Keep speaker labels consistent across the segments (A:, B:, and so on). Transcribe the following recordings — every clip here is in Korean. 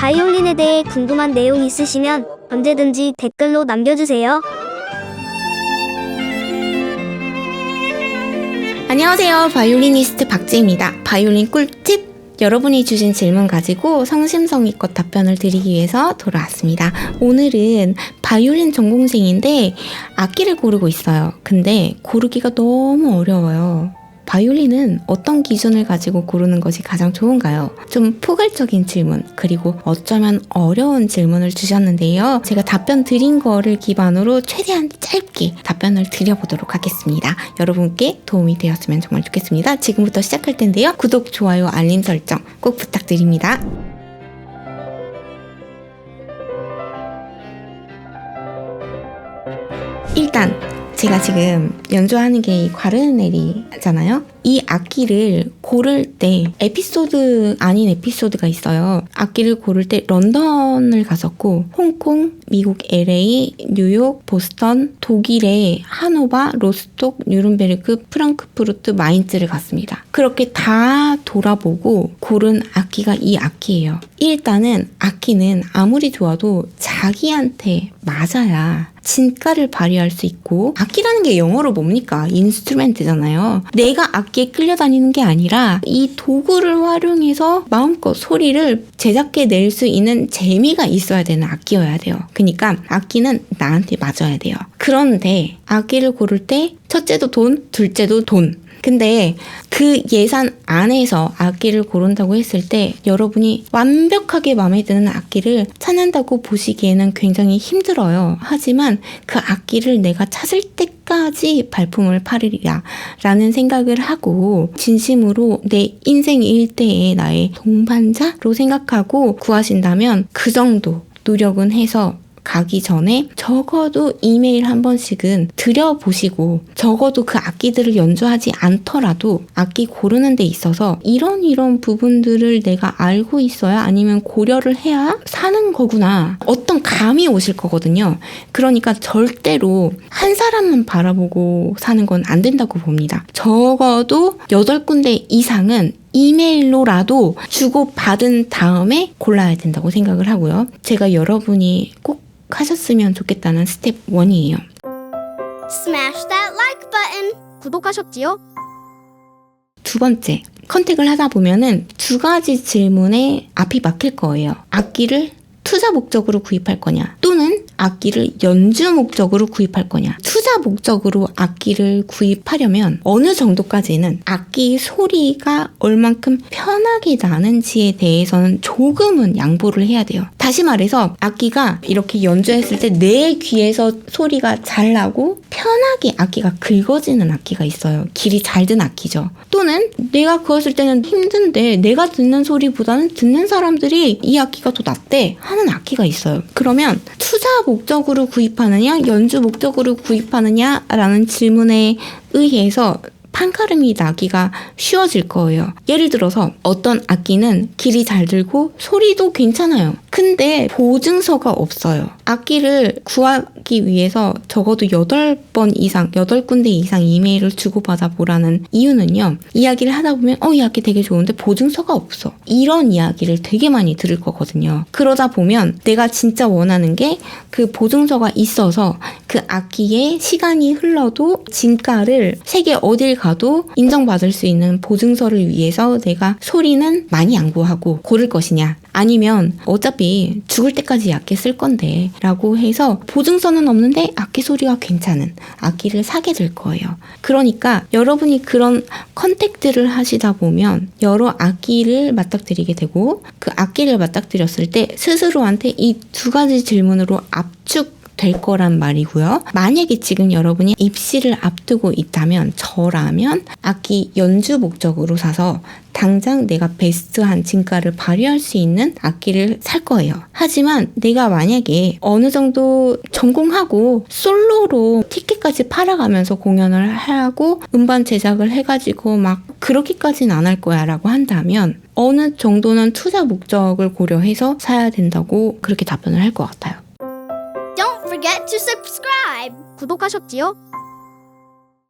A: 바이올린에 대해 궁금한 내용 있으시면 언제든지 댓글로 남겨주세요.
B: 안녕하세요. 바이올리니스트 박지입니다. 바이올린 꿀팁! 여러분이 주신 질문 가지고 성심성의껏 답변을 드리기 위해서 돌아왔습니다. 오늘은 바이올린 전공생인데 악기를 고르고 있어요. 근데 고르기가 너무 어려워요. 바이올린은 어떤 기준을 가지고 고르는 것이 가장 좋은가요? 좀 포괄적인 질문, 그리고 어쩌면 어려운 질문을 주셨는데요. 제가 답변 드린 거를 기반으로 최대한 짧게 답변을 드려보도록 하겠습니다. 여러분께 도움이 되었으면 정말 좋겠습니다. 지금부터 시작할 텐데요. 구독, 좋아요, 알림 설정 꼭 부탁드립니다. 일단 제가 지금 연주하는 게 이 과르네리잖아요. 이 악기를 고를 때 에피소드 아닌 에피소드가 있어요. 악기를 고를 때 런던을 갔었고 홍콩, 미국 LA, 뉴욕, 보스턴, 독일의 하노바, 로스톡, 뉴른베르크, 프랑크푸르트, 마인츠를 갔습니다. 그렇게 다 돌아보고 고른 악기가 이 악기예요. 일단은 악기는 아무리 좋아도 자기한테 맞아야 진가를 발휘할 수 있고 악기라는 게 영어로 뭡니까? 인스트루멘트잖아요. 내가 악기에 끌려다니는 게 아니라 이 도구를 활용해서 마음껏 소리를 제작해 낼 수 있는 재미가 있어야 되는 악기여야 돼요. 그러니까 악기는 나한테 맞아야 돼요. 그런데 악기를 고를 때 첫째도 돈, 둘째도 돈. 근데 그 예산 안에서 악기를 고른다고 했을 때 여러분이 완벽하게 마음에 드는 악기를 찾는다고 보시기에는 굉장히 힘들어요. 하지만 그 악기를 내가 찾을 때까지 발품을 팔으리라 라는 생각을 하고 진심으로 내 인생 일대의 나의 동반자로 생각하고 구하신다면 그 정도 노력은 해서 가기 전에 적어도 이메일 한 번씩은 드려보시고 적어도 그 악기들을 연주하지 않더라도 악기 고르는 데 있어서 이런 이런 부분들을 내가 알고 있어야 아니면 고려를 해야 사는 거구나. 어떤 감이 오실 거거든요. 그러니까 절대로 한 사람만 바라보고 사는 건 안 된다고 봅니다. 적어도 8군데 이상은 이메일로라도 주고받은 다음에 골라야 된다고 생각을 하고요. 제가 여러분이 꼭 하셨으면 좋겠다는 스텝 1이에요.
A: Smash that like button. 구독하셨지요?
B: 두 번째, 컨택을 하다 보면은 두 가지 질문에 앞이 막힐 거예요. 악기를 투자 목적으로 구입할 거냐, 또는 악기를 연주 목적으로 구입할 거냐. 투자 목적으로 악기를 구입하려면 어느 정도까지는 악기 소리가 얼만큼 편하게 나는지에 대해서는 조금은 양보를 해야 돼요. 다시 말해서 악기가 이렇게 연주했을 때 내 귀에서 소리가 잘 나고 편하게 악기가 긁어지는 악기가 있어요. 길이 잘 든 악기죠. 또는 내가 그었을 때는 힘든데 내가 듣는 소리보다는 듣는 사람들이 이 악기가 더 낫대 하는 악기가 있어요. 그러면 투자 목적으로 구입하느냐, 연주 목적으로 구입하느냐라는 질문에 의해서 판가름이 나기가 쉬워질 거예요. 예를 들어서 어떤 악기는 길이 잘 들고 소리도 괜찮아요. 근데 보증서가 없어요. 악기를 구하기 위해서 적어도 8번 이상, 8군데 이상 이메일을 주고받아 보라는 이유는요. 이야기를 하다 보면 어, 이 악기 되게 좋은데 보증서가 없어. 이런 이야기를 되게 많이 들을 거거든요. 그러다 보면 내가 진짜 원하는 게 그 보증서가 있어서 그 악기에 시간이 흘러도 진가를 세계 어딜 가도 인정받을 수 있는 보증서를 위해서 내가 소리는 많이 양보하고 고를 것이냐 아니면 어차피 죽을 때까지 악기 쓸 건데 라고 해서 보증서는 없는데 악기 소리가 괜찮은 악기를 사게 될 거예요. 그러니까 여러분이 그런 컨택트를 하시다 보면 여러 악기를 맞닥뜨리게 되고 그 악기를 맞닥뜨렸을 때 스스로한테 이 두 가지 질문으로 압축 될 거란 말이고요. 만약에 지금 여러분이 입시를 앞두고 있다면 저라면 악기 연주 목적으로 사서 당장 내가 베스트한 진가를 발휘할 수 있는 악기를 살 거예요. 하지만 내가 만약에 어느 정도 전공하고 솔로로 티켓까지 팔아가면서 공연을 하고 음반 제작을 해가지고 막 그렇게까지는 안 할 거야 라고 한다면 어느 정도는 투자 목적을 고려해서 사야 된다고 그렇게 답변을 할 것 같아요.
A: Forget to subscribe. 구독하셨지요?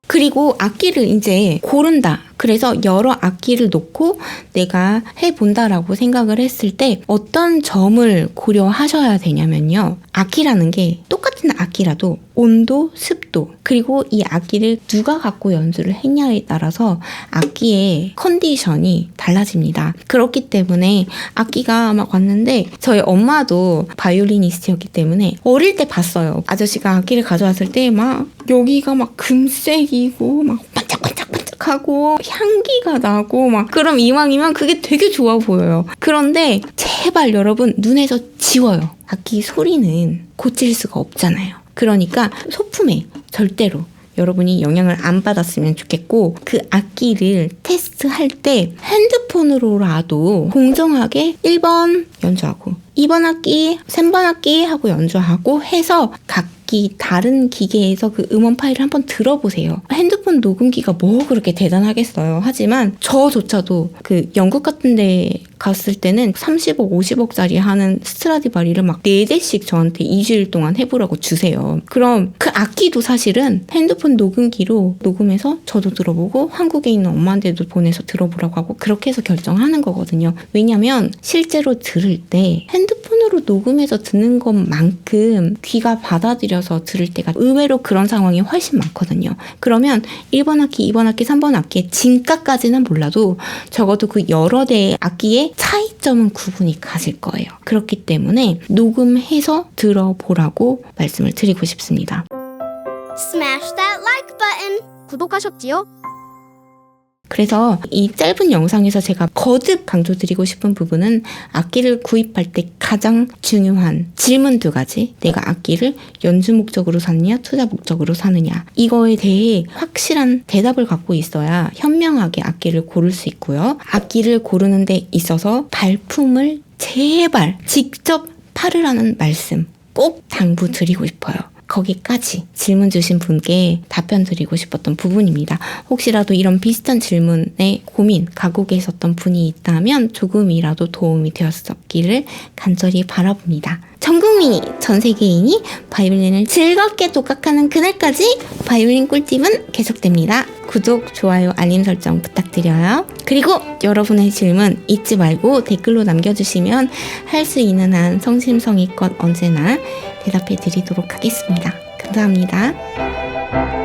B: 그리고 악기를 이제 고른다. 그래서 여러 악기를 놓고 내가 해본다라고 생각을 했을 때 어떤 점을 고려하셔야 되냐면요. 악기라는 게 똑같은 악기라도 온도, 습도, 그리고 이 악기를 누가 갖고 연주를 했냐에 따라서 악기의 컨디션이 달라집니다. 그렇기 때문에 악기가 막 왔는데 저희 엄마도 바이올리니스트였기 때문에 어릴 때 봤어요. 아저씨가 악기를 가져왔을 때 막 여기가 막 금색이고 막 반짝반짝반짝하고 향기가 나고 막 그럼 이왕이면 그게 되게 좋아 보여요. 그런데 제발 여러분 눈에서 지워요. 악기 소리는 고칠 수가 없잖아요. 그러니까 소품에 절대로 여러분이 영향을 안 받았으면 좋겠고 그 악기를 테스트할 때 핸드폰으로라도 공정하게 1번 연주하고 2번 악기, 3번 악기 하고 연주하고 해서 각 기 다른 기계에서 그 음원 파일을 한번 들어보세요. 핸드폰 녹음기가 뭐 그렇게 대단하겠어요. 하지만 저조차도 그 영국 같은 데 갔을 때는 30억, 50억짜리 하는 스트라디바리를 막 4대씩 저한테 2주일 동안 해보라고 주세요. 그럼 그 악기도 사실은 핸드폰 녹음기로 녹음해서 저도 들어보고 한국에 있는 엄마한테도 보내서 들어보라고 하고 그렇게 해서 결정하는 거거든요. 왜냐면 실제로 들을 때 핸드폰으로 녹음해서 듣는 것만큼 귀가 받아들여서 들을 때가 의외로 그런 상황이 훨씬 많거든요. 그러면 1번 악기, 2번 악기, 3번 악기의 진가까지는 몰라도 적어도 그 여러 대의 악기의 차이점은 구분이 가질 거예요. 그렇기 때문에 녹음해서 들어보라고 말씀을 드리고 싶습니다.
A: Smash that like button. 구독하셨지요?
B: 그래서 이 짧은 영상에서 제가 거듭 강조드리고 싶은 부분은 악기를 구입할 때 가장 중요한 질문 두 가지. 내가 악기를 연주 목적으로 사느냐, 투자 목적으로 사느냐. 이거에 대해 확실한 대답을 갖고 있어야 현명하게 악기를 고를 수 있고요. 악기를 고르는 데 있어서 발품을 제발 직접 팔으라는 말씀 꼭 당부드리고 싶어요. 거기까지 질문 주신 분께 답변 드리고 싶었던 부분입니다. 혹시라도 이런 비슷한 질문에 고민, 가고 계셨던 분이 있다면 조금이라도 도움이 되었었기를 간절히 바라봅니다. 전 국민이, 전 세계인이 바이올린을 즐겁게 독학하는 그날까지 바이올린 꿀팁은 계속됩니다. 구독, 좋아요, 알림 설정 부탁드려요. 그리고 여러분의 질문 잊지 말고 댓글로 남겨주시면 할 수 있는 한 성심성의껏 언제나 대답해 드리도록 하겠습니다. 감사합니다.